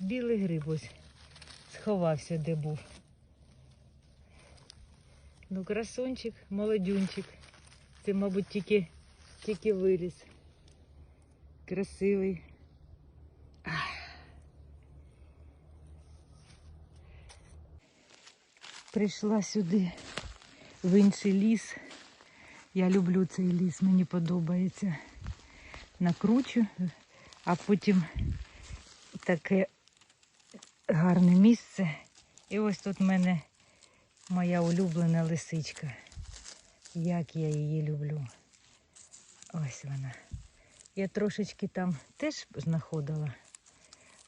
Білий гриб ось сховався, де був. Ну, красунчик, молодюнчик. Це, мабуть, тільки, тільки виріс. Красивий. Прийшла сюди в інший ліс. Я люблю цей ліс, мені подобається. Накручу, а потім таке гарне місце. І ось тут в мене моя улюблена лисичка. Як я її люблю. Ось вона. Я трошечки там теж знаходила,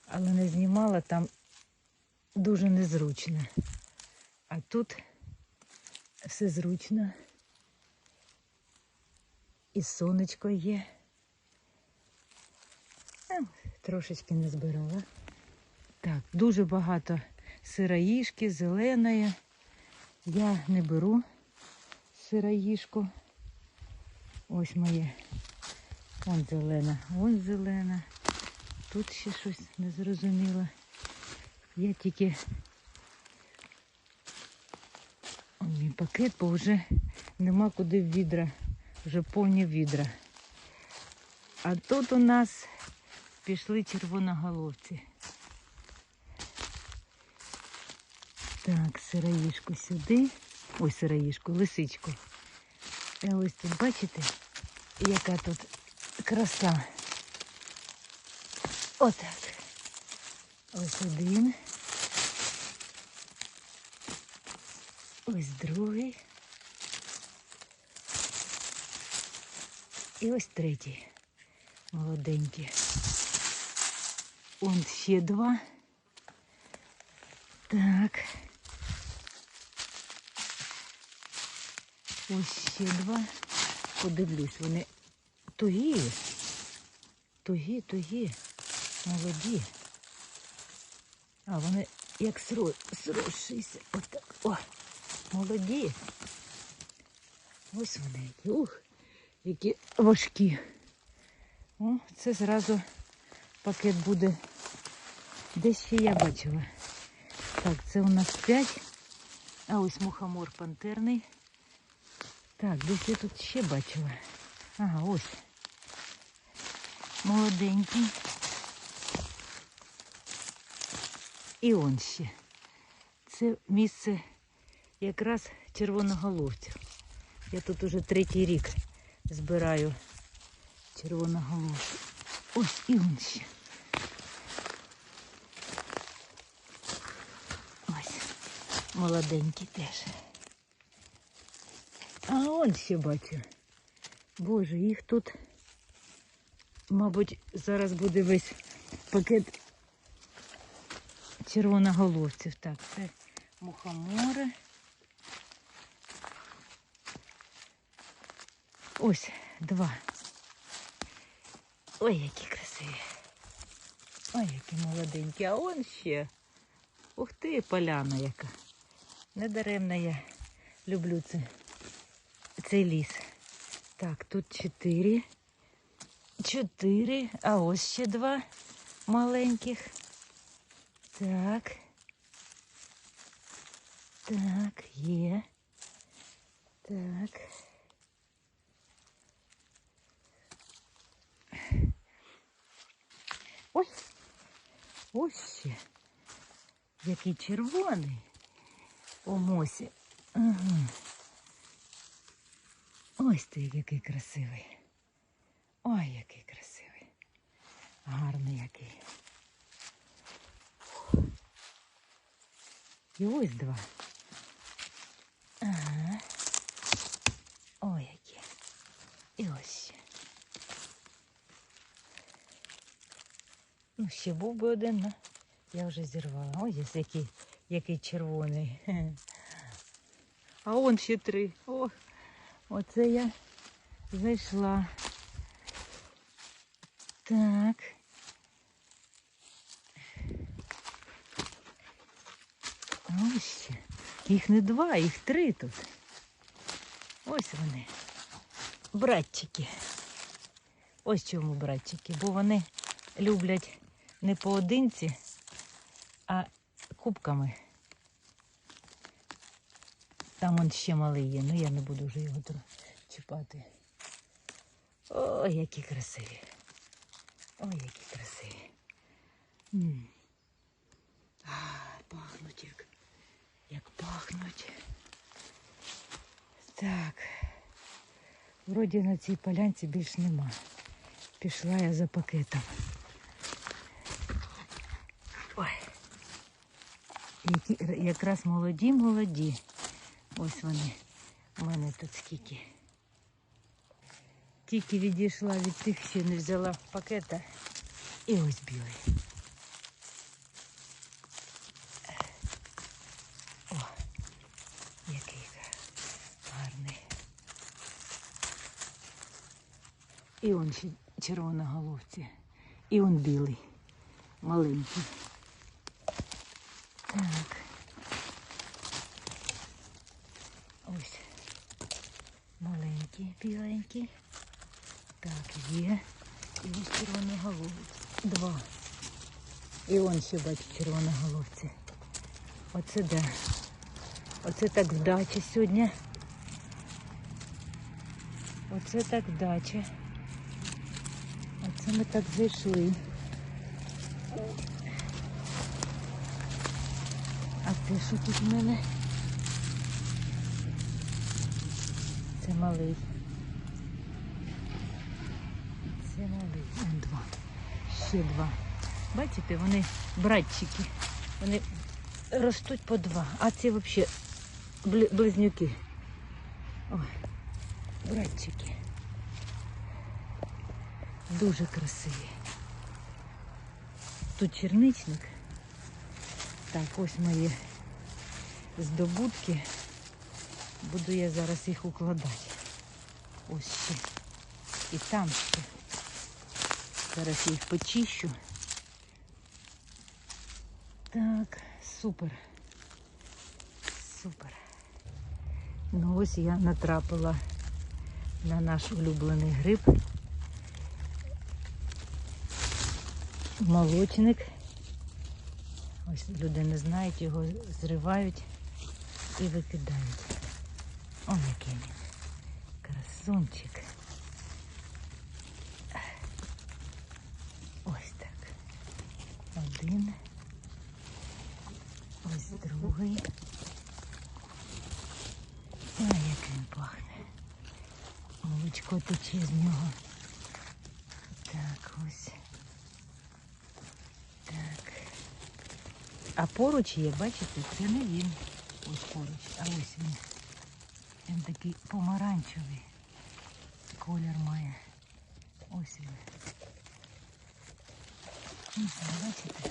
але не знімала там дуже незручно. А тут все зручно. І сонечко є. Ем, Трошечки не збирала. Так, дуже багато сироїшки, зеленої. Я не беру сироїшку. Ось моє. Вон зелена, вон зелена. Тут ще щось незрозуміло. Я тільки О, мій пакет, бо вже нема куди відра. Вже повні відра. А тут у нас пішли червоноголовці. Так, сироїшку сюди. Ой, сироїшку, лисичку. А ось тут бачите, яка тут краса. Отак. Ось один. Ось другий. І ось третій. Молоденький. Он ще два. Так. Ось ще два. Подивлюсь, вони тугі. Тугі, тугі. Молоді. А вони як сро... Отак. О, молоді. Ось вони які. Ух, які важкі. О, це зразу пакет буде. Десь ще я бачила. Так, це у нас 5. А ось мухомор пантерний. Так, десь я тут ще бачила. Ага, ось. Молоденький. І он ще. Це місце якраз червоноголовців. Я тут уже третій рік збираю червоноголовців. Ось і он ще. Ось. Молоденький теж. А он ще бачу. Боже, їх тут, мабуть, зараз буде весь пакет червоноголовців. Так, це мухомори. Ось два. Ой, які красиві. Ой, які молоденькі. А он ще. Ух ти, поляна яка. Недаремно я люблю це, цей ліс. Так, тут чотири. Чотири. А ось ще два маленьких. Так. Так, є. Так. Ось. Ось ще. Який червоний. О мосі. Ага. Ось ти який красивий. Ой, який красивий. Гарний який. І ось два. Ага. Ой, які. І ось ще. Ну, ще був би один, но я вже зірвала. Ой, ось який, який червоний. А он ще три. О, оце я зайшла. Так. Ось ще. Їх не два, їх три тут. Ось вони. Братчики. Ось чому братчики, бо вони люблять не поодинці а кубками. Там он ще малий є, ну я не буду вже його чіпати. Ой, які красиві. Ой, які красиві. А, пахнуть як. Як пахнуть. Так. Вроді на цій полянці більш нема. Пішла я за пакетом. Ой. Які якраз молоді, молоді. Ось вони. У мене тут скільки. Тільки відійшла від тих, що не взяла пакета. І ось білий. О, який гарний. І он ще червоноголовці. І он білий. Маленький. Так. Ось. Маленький, біленький. Так, є. І ось червоноголовці. Два. І он ще бачу червоноголовці. Оце да. Оце так вдача сьогодні. Оце так вдача. Оце ми так зайшли. А це що тут в мене? Це малий. Це малий. Вон два. Ще два. Бачите, вони братчики. Вони ростуть по два. А це взагалі близнюки. Ой, братчики. Дуже красиві. Тут черничник. Так, ось мої здобутки. Буду я зараз їх укладати. Ось ще. І там ще. Зараз я їх почищу. Так, супер. Супер. Ну ось я натрапила на наш улюблений гриб. Молочник. Ось люди не знають, його зривають і викидають. О, який. Красунчик. Ось так. Один. Ось другий. Ой, як він пахне. Молочко тече з нього. Так, ось. Так. А поруч є, бачите, це не він. Ось поруч, а ось він. Він такий помаранчевий колір має. Ось він. Ось він, бачите?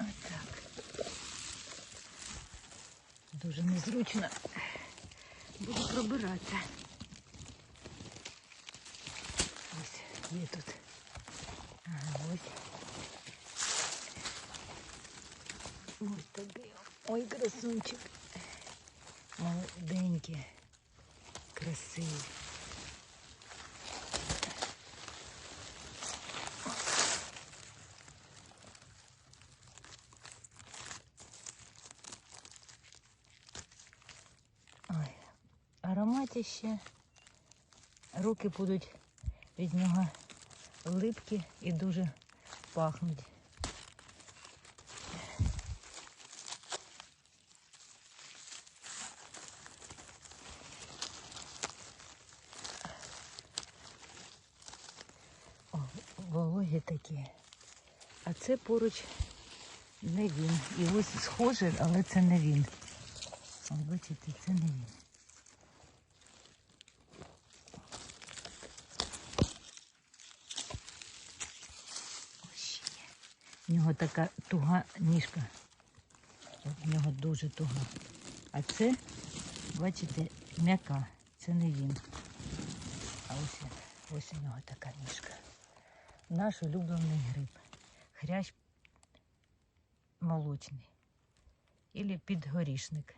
Отак. Дуже незручно. Буду пробиратися. Ось є тут. Ага, ось. Ось такий. Ой, красунчик. Молоденький. Красивий. Ой, ароматище. Руки будуть від нього липкі і дуже пахнуть. О, вологі такі. А це поруч не він. І ось схоже, але це не він. Бачите, це не він. Ось є. В нього така туга ніжка. В нього дуже туга. А це, бачите, м'яка. Це не він. А ось. Ось у нього така ніжка. Наш улюблений гриб. Хрящ молочний. Ілі підгорішник.